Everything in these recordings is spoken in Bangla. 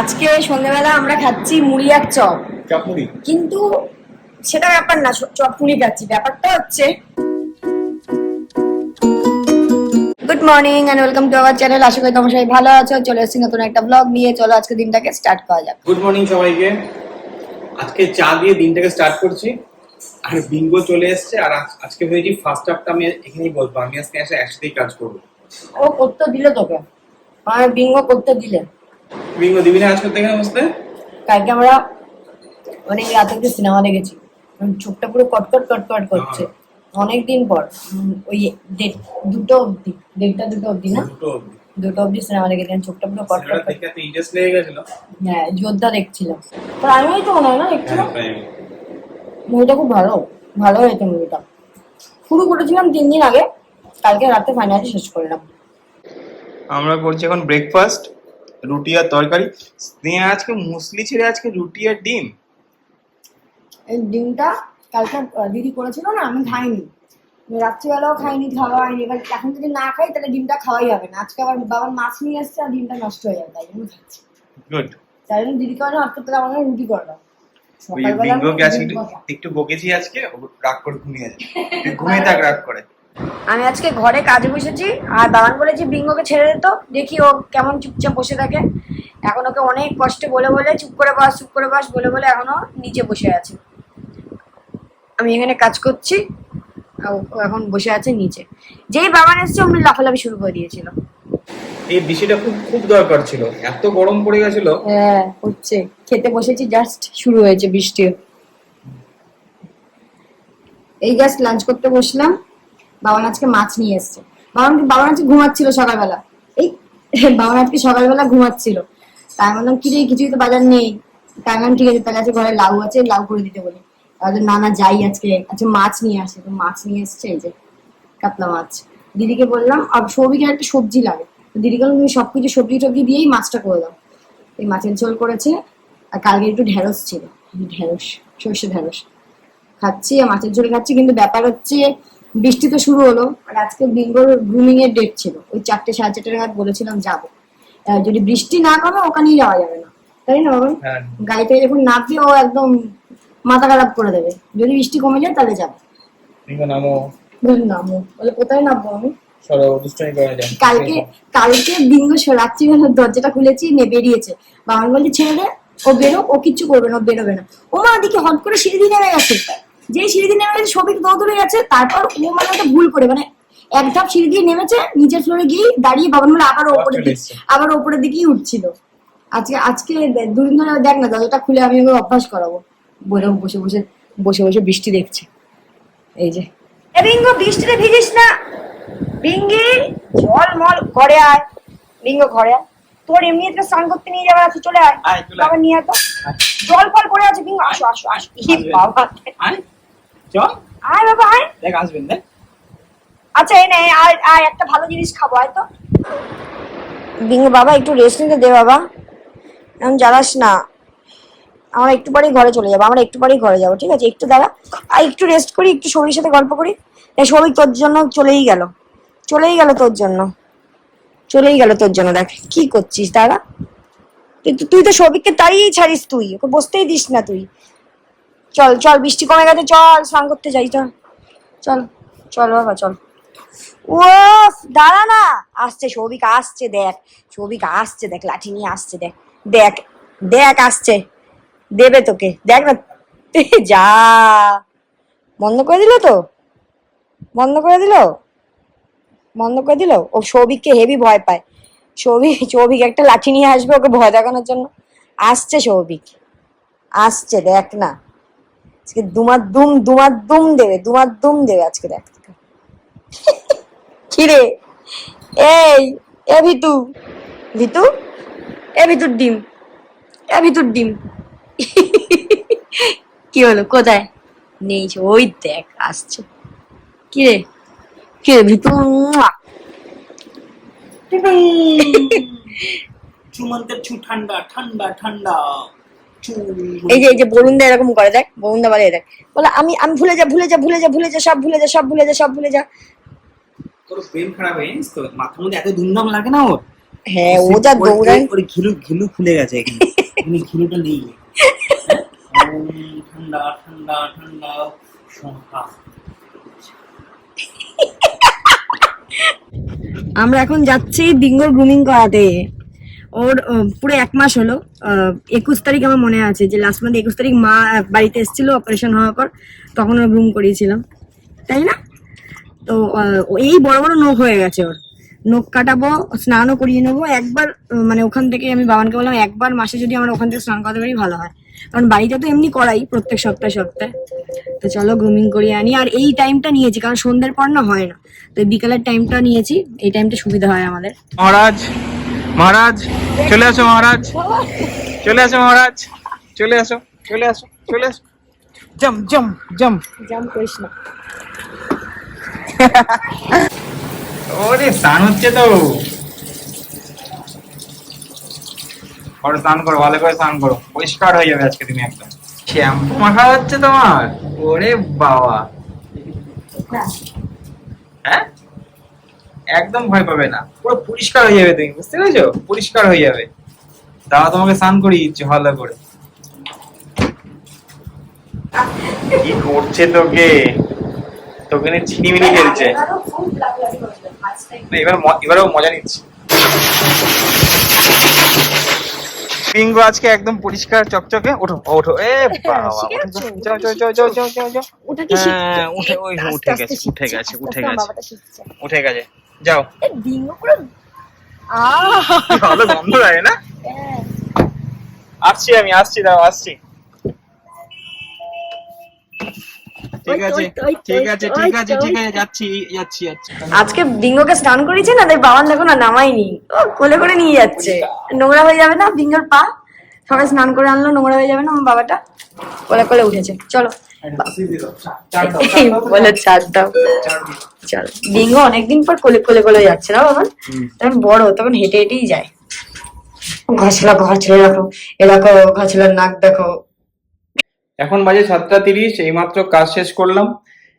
আজকে সন্ধ্যেবেলা আমরা খাচ্ছি মুড়ি আর চপ। কিন্তু সেটা ব্যাপার না চপ মুড়ি খাচ্ছি। ব্যাপারটা হচ্ছে good morning and welcome to our channel আশা করি তোমরা সবাই ভালো আছো। চলে এসেছি নতুন একটা ব্লগ নিয়ে। চলো আজকে দিনটাকে স্টার্ট করা যাক। গুড মর্নিং সবাইকে। আজকে চা দিয়ে দিনটাকে স্টার্ট করছি। আর বিঙ্গো চলে এসেছে। আর আজ- আজকে ভেবেছি ফার্স্ট হাফটা আমি এখানেই বলব আমি আজকে এসে একসাথেই কাজ করব। ও করতে দিলে তোকে। আমার বিঙ্গো করতে দিলে। বিঙ্গো দিবি না আজ করতে বসতে কালকে আমরা অনেক রাত অব্দি সিনেমা দেখেছি। চোখটা পুরো কটকট কটকট করছে। অনেক দিন পর ওই দুটো অব্দি দেড়টা দুটো অব্দি না? দুটো অবধি। সিনেমা দেখেছিলাম চোখটা পুরো কটকট ইন্টারেস্ট লেগে গেছিল? হ্যাঁ যোদ্ধা দেখছিলাম। প্রাইমারি তো মনে হয় না দেখছিলাম? হ্যাঁ, মুভিটা খুব ভালো ভালো হয়েছে মুভিটা শুরু করেছিলাম তিন দিন আগে কালকে রাতে ফাইনালি শেষ করলাম। আমরা করছি এখন ব্রেকফাস্ট রুটি আর তরকারি। দিয়ে আজকে মুসলি ছেড়ে আজকে রুটি আর ডিম? এই ডিমটা কালকে দিদি করেছিল না আমি খাইনি। রাত্রিবেলাও খাইনি খাওয়া হয়নি। এবার এখন যদি না খাই তাহলে ডিমটা খাওয়াই হবে না। আজকে আবার বাবার মাছ নিয়ে এসছে আর ডিমটা নষ্ট হয়ে যাবে তাই জন্য খাচ্ছি। গুড তাই জন্য দিদি করে না আজকে তাহলে আমাকে রুটি করে দাও সকালবেলা আমি বিঙ্গোকে আজকে ডিম একটু- বকেছি আজকে রাগ করে ঘুমিয়ে যায় ঘুমিয়ে থাক রাগ করে। আমি আজকে ঘরে কাজে বসেছি আর বাবান বলেছি বিঙ্গোকে ছেড়ে দিত দেখি ও কেমন চুপচাপ বসে থাকে। এখন ওকে অনেক কষ্টে বলে বলে চুপ করে বাস চুপ করে বাস বলে বলে এখনও নিচে বসে আছে। আমি এখানে কাজ করছি এখন বসে আছে নিচে। যেই বাবান এসছে অমনি লাফালাফি শুরু করে দিয়েছিল। এই বৃষ্টিটা খুব খুব দরকার ছিল। এত গরম পড়ে গেছিল। হ্যাঁ হচ্ছে। খেতে বসেছি জাস্ট শুরু হয়েছে বৃষ্টি। এই জাস্ট লাঞ্চ করতে বসলাম। বাবান আজকে মাছ নিয়ে এসছে। বাবান বাবান আজকে ঘুমাচ্ছিল সকালবেলা? এই বাবান আজকে সকালবেলা ঘুমাচ্ছিল। তাই বললাম কি রে কিছুই তো বাজার নেই। তাই বললাম, ঠিক আছে তাহলে আছে ঘরে লাউ আছে লাউ করে দিতে বলি। তাহলে না না যাই আজকে আচ্ছা মাছ নিয়ে আসে। তো মাছ নিয়ে এসছে এই যে কাতলা মাছ। দিদিকে বললাম আর সৌভিকের একটা সবজি লাগে। দিদিকে বললাম তুমি সবকিছু সবজি টবজি দিয়েই মাছটা করে দাও। এই মাছের ঝোল করেছে আর কালকে একটু ঢেঁড়স ছিল। ঢেঁড়স সর্ষে ঢেঁড়স। খাচ্ছি আর মাছের ঝোল খাচ্ছি কিন্তু ব্যাপার হচ্ছে বৃষ্টি তো শুরু হলো আর আজকে বিঙ্গোর গ্রুমিং এর ডেট ছিল। ওই চারটে সাড়ে চারটে নাগাদ বলেছিলাম যাব। যদি বৃষ্টি না কমে ওখানেই যাওয়া যাবে না। তাই না বাবা? হ্যাঁ। গাড়ি থেকে যখন নামবে ও একদম মাথা খারাপ করে দেবে। যদি বৃষ্টি কমে যায় তাহলে যাব। নামো। নামো। বলে কোথায় নামবো আমি? কালকে কালকে বিঙ্গ রাত্রিবেলা দরজাটা খুলেছি নে বেরিয়েছে। বাবা বলছে ছেড়ে দে ও বেরো ও কিচ্ছু করবে না বেরোবে না। ও মা দিকে হট করে সিঁড়ি দিয়ে নেমে গেছে। যেই সিঁড়ি দিয়ে নেমে গেছে সবিক দৌড়ে গেছে তারপর ও মানে একটা ভুল করে মানে এক ধাপ সিঁড়ি দিয়ে নেমেছে নিচের ফ্লোরে গিয়ে দাঁড়িয়ে বাবার মানে আবার ওপরের দিকে আবার ওপরের দিকেই উঠছিল। আজকে আজকে দুদিন ধরে দেখ না দরজাটা খুলে আমি ওকে অভ্যাস করাবো। বলে বসে বসে বসে বসে বৃষ্টি দেখছে। এই যে। বিঙ্গ বৃষ্টিতে ভিজিস না। বিঙ্গি জল মল ঘরে আয়। বিঙ্গ ঘরে আয়। তোর এমনি একটা স্নান করতে নিয়ে যাবার আছে চলে আয়। বাবা নিয়ে আয় তো। জল ফল পড়ে আছে বিঙ্গ আসো আসো আসো। আসবে। বাবা। চল। আয় বাবা আয়। দেখ আসবেন দেখ। আচ্ছা এই নে আয় আয় একটা ভালো জিনিস খাব আয় তো। বিঙ্গ বাবা একটু রেস্ট নিতে দে বাবা। এমন জ্বালাস না। আমরা একটু পরেই ঘরে চলে যাব আমরা একটু পরেই ঘরে যাব ঠিক আছে? একটু দাঁড়া। আর একটু রেস্ট করি একটু শরীর সাথে গল্প করি। এই তোর জন্য চলেই গেল। চলেই গেল তোর জন্য। চলেই গেল তোর জন্য দেখ কি করছিস দাঁড়া। তুই তো- তুই তো সৌভিককে তাড়িয়েই ছাড়িস তুই ওকে বসতেই দিস না তুই। চল চল, বৃষ্টি কমে গেছে, চল, স্নান করতে যাই, চল চল চল বাবা, চল। ও দাঁড়া না। আসছে সৌভিক, আসছে, দেখ। সৌভিক আসছে, দেখ, লাঠি নিয়ে আসছে, দেখ দেখ দেখ, আসছে। দেবে তোকে, দেখ না যা। বন্ধ করে দিল তো? বন্ধ করে দিল? বন্ধ করে দিল? ও সৌভিককে হেভি ভয় পায়। সৌভিক সৌভিক একটা লাঠি নিয়ে আসবে ওকে ভয় দেখানোর জন্য। আসছে সৌভিক। আসছে, দেখ না। আজকে দুমার দুম দুমার দুম দেবে দুমার দুম দেবে আজকে দেখ কিরে? এই এ ভিতু। ভিতু? এ ভিতুর ডিম। এ ভিতুর ডিম। কি হলো কোথায়? নেই ওই দেখ আসছে। কি কিরে? কিরে ভিতু? মুয়া। চুমন্তের ছু ঠান্ডা ঠান্ডা ঠান্ডা। এই যে এই যে বরুণদা এরকম করে দেখ বরুণদা বলে দেখ। বলে আমি আমি ভুলে যা ভুলে যা ভুলে যা ভুলে যা সব ভুলে যা সব ভুলে যা সব ভুলে যা। তোর ব্রেন খারাপ হয়ে তো? মাথার মধ্যে এত লাগে না ওর? হ্যাঁ ও যা দৌড়ায়। ওর ঘিলু ঘিলু খুলে গেছে এখানে। ঘিলুটা নেই। ঠান্ডা ঠান্ডা ঠান্ডা সংখ্যা আমরা এখন যাচ্ছি বিঙ্গোর গ্রুমিং করাতে। ওর পুরো এক মাস হলো। একুশ তারিখ আমার মনে আছে যে লাস্ট মান্থ একুশ তারিখ মা বাড়িতে এসেছিল অপারেশন হওয়ার পর, তখন ওর গ্রুম করিয়েছিলাম। তাই না? তো এই বড় বড় নখ হয়ে গেছে ওর। নখ কাটাবো, স্নানও করিয়ে নেব। একবার মানে ওখান থেকে আমি বাবানকে বললাম, একবার মাসে যদি আমরা ওখান থেকে স্নান করাতে পারি, ভালো হয়। কারণ বাড়িতে তো এমনি করাই, প্রত্যেক সপ্তাহে সপ্তাহে। তো চলো গ্রুমিং করিয়ে আনি। আর এই টাইমটা নিয়েছি, কারণ সন্ধ্যের পর না হয় না। তো বিকালের টাইমটা নিয়েছি, এই টাইমটা সুবিধা হয় আমাদের। মহারাজ চলে আসো মহারাজ। চলে আসো মহারাজ। চলে আসো চলে আসো চলে আসো। জম জম জম। জাম করিস না। ওরে স্নান হচ্ছে তো। করো স্নান করো ভালো করে স্নান করো। পরিষ্কার হয়ে যাবে আজকে তুমি একদম। শ্যাম্পু মাখা হচ্ছে তোমার? ওরে বাবা। হ্যাঁ? একদম ভয় পাবে না। পুরো পরিষ্কার হয়ে যাবে তুমি বুঝতে পেরেছ? পরিষ্কার হয়ে যাবে। দাদা তোমাকে স্নান করিয়ে দিচ্ছে ভালো করে। কি করছে তোকে? তোকে নিয়ে ছিনিমিনি খেলছে। না, এবার এবারেও মজা নিচ্ছি। পিঙ্গো আজকে একদম পরিষ্কার চকচকে। ওঠো ওঠো। এ বাবা শিখে যাও যাও হ্যাঁ, উঠে গেছে, উঠে গেছে, উঠে গেছে। উঠে গেছে। যাও। পুরো ভালো গন্ধ লাগে না? হ্যাঁ। আসছি আমি আসছি দাও আসছি। ঠিক আছে ওই তো, ওই তো, ঠিক আছে ঠিক আছে ঠিক আছে যাচ্ছি যাচ্ছি যাচ্ছি। আজকে বিঙ্গোকে স্নান করিয়েছে না? তাই বাবান দেখো না নামাইনি ও কোলে করে নিয়ে যাচ্ছে। নোংরা হয়ে যাবে না বিঙ্গোর পা? সবাই স্নান করে আনলো নোংরা হয়ে যাবে না আমার বাবাটা? কোলে কোলে উঠেছে। চলো। বলে চার দাও চল। বিঙ্গো অনেকদিন পর কোলে কোলে কোলে যাচ্ছে না বাবা? তখন বড় তখন হেঁটে হেঁটেই যায় ঘাছলা ঘর ছেড়ে রাখো। এ দেখো ঘাছলার নাক দেখো। এখন বাজে সাতটা তিরিশ এইমাত্র কাজ শেষ করলাম।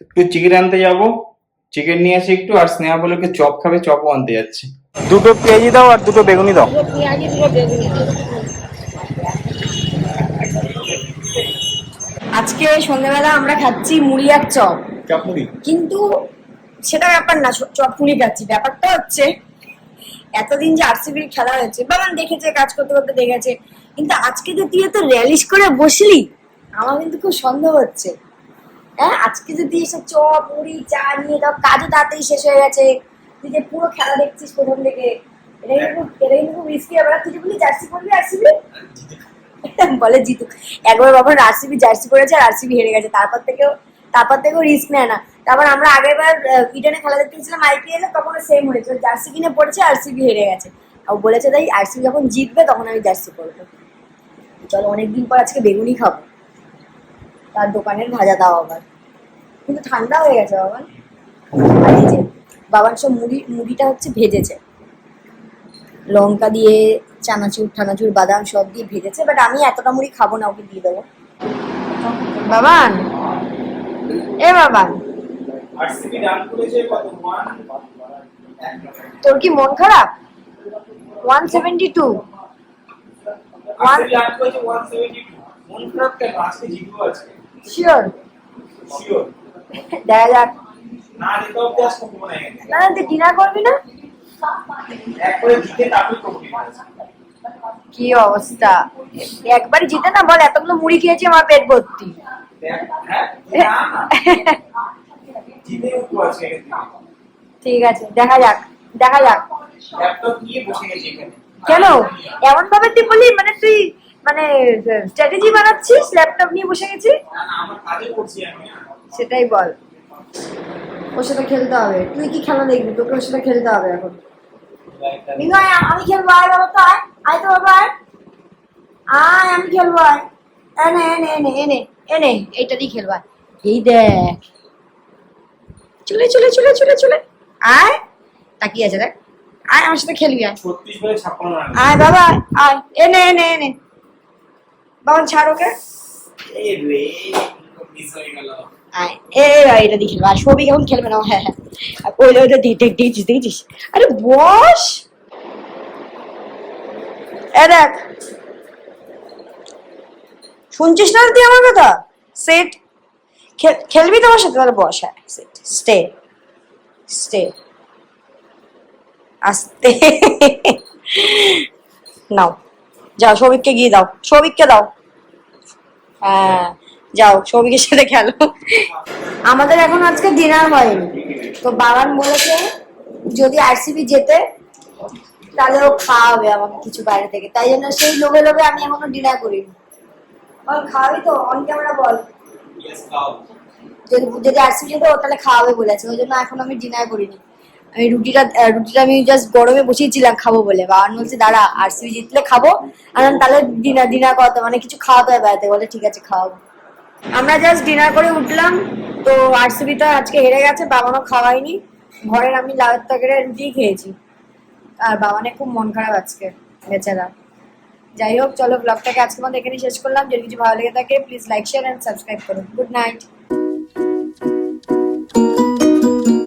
একটু চিকেন আনতে যাব। চিকেন নিয়ে আসি একটু আর স্নেহা বলে কি চপ খাবে চপও আনতে যাচ্ছে। দুটো পেঁয়াজি দাও আর দুটো বেগুনি দাও। আজকে সন্ধ্যাবেলা আমরা খাচ্ছি মুড়ি আর চপ। চপ মুড়ি? কিন্তু সেটা ব্যাপার না চ- চপ মুড়ি খাচ্ছি। ব্যাপারটা হচ্ছে এতদিন যে আরসিবির খেলা হয়েছে বাবান দেখেছে কাজ করতে করতে দেখেছে কিন্তু আজকে যে তুই এত র্যালিশ করে বসলি আমার কিন্তু খুব সন্দেহ হচ্ছে। হ্যাঁ আজকে যে তুই এসে চপ মুড়ি চা নিয়ে দাও কাজও তাড়াতাড়ি শেষ হয়ে গেছে। তুই যে পুরো খেলা দেখছিস প্রথম থেকে এটা কিন্তু এটা কিন্তু খুব রিস্কি ব্যাপার। তুই যে বলি জার্সি পরবি আরসিবি বলে জিতুক। একবার বাবা আরসিবি জার্সি পরেছে আর আরসিবি হেরে গেছে। তারপর থেকেও তারপর থেকেও রিস্ক নেয় না। তারপর আমরা আগের বার ইডেনে খেলা দেখতে গেছিলাম আইপিএল তখন সেম হয়েছে। জার্সি কিনে পড়েছে আরসিবি হেরে গেছে। ও বলেছে তাই আরসিবি যখন জিতবে, তখন আমি জার্সি পরবো। চলো, অনেকদিন পর আজকে বেগুনি খাব। তার দোকানের ভাজা দাও আবার। কিন্তু ঠান্ডা হয়ে গেছে, বাবা। বাবার সব মুড়ি, মুড়িটা হচ্ছে ভেজেছে। লঙ্কা দিয়ে চানাচুর টানাচুর বাদাম সব দিয়ে ভেজেছে বাট আমি এতটা মুড়ি খাব না ওকে দিয়ে দেবো। বাবান! এ বাবান! তোর কি মন খারাপ? One seventy two RCB run করেছে 172 খারাপ কেন আজকে জিতবো আজকে শিওর দেখা যাক না তুই ডিনার করবি না কি অবস্থা? একবার জিতে না বল এতগুলো মুড়ি খেয়েছি আমার পেট ভর্তি। হ্যাঁ। ঠিক আছে দেখা যাক দেখা যাক। কেন? এমন ভাবে তুই বলি মানে তুই মানে স্ট্র্যাটেজি বানাচ্ছিস ল্যাপটপ নিয়ে বসে গেছি? না না আমার কাজে করছি আমি সেটাই বল। ওর সাথে খেলতে হবে। তুই কি খেলা দেখবি? তোকে ওর সাথে খেলতে হবে এখন। আমি খেলব আয় বাবা তো আয়। আয় তো বাবা। আয় আমি খেলব আয়। এনে এনে এনে এনে এনে এইটা দিয়ে খেলব এই দেখ। চলে চলে চলে চলে চলে। আয় তাকিয়ে আছে দেখ। আয় আমার সাথে খেলবি আয়। আয় বাবা আয়, এনে এনে এনে বাবা ছাড় ওকে। এটা দিয়ে খেলব আর সবই কেমন খেলবে না হ্যাঁ হ্যাঁ। ওই ওইটা দেখ দেখছিস দেখছিস আরে বস! এ দেখ। শুনছিস না তুই আমার কথা? সেট খেলবি তোমার সাথে? তাহলে বস সেট স্টে স্টে আস্তে। নাও। যাও, সৌভিককে গিয়ে দাও। সৌভিককে দাও। হ্যাঁ যাও, সৌভিকের সাথে খেলো। আমাদের এখন আজকে ডিনার হয়নি। তো বাবান বলেছে যদি আরসিবি জেতে তাহলে ও খাওয়াবে আমাকে কিছু বাইরে থেকে। তাই জন্য সেই লোভে লোভে আমি এখনও ডিনার করিনি। বল খাওয়াবি তো অন ক্যামেরা বল। যদি যদি জেতে ও তাহলে খাওয়াবে বলেছে ওই জন্য এখন আমি ডিনার করিনি। আমি রুটিটা রুটিটা আমি জাস্ট গরমে বসিয়েছিলাম খাব বলে। বাবান বলছে দাঁড়া আরসিবি জিতলে খাব আর তাহলে ডিনার ডিনার করাতে মানে কিছু খাওয়াতে হবে বেড়াতে। বলে ঠিক আছে খাওয়াবো। আমরা জাস্ট ডিনার করে উঠলাম তো আরসিবি তো আজকে হেরে গেছে বাবানও খাওয়াইনি ঘরের আমি লাল তরকারি রুটি খেয়েছি। আর বাবানের খুব মন খারাপ আজকে বেচারা। যাই হোক, চলো ব্লগটাকে আজকে মধ্যে এখানে শেষ করলাম। যদি কিছু ভালো লেগে থাকে please like share and subscribe করুন। Good night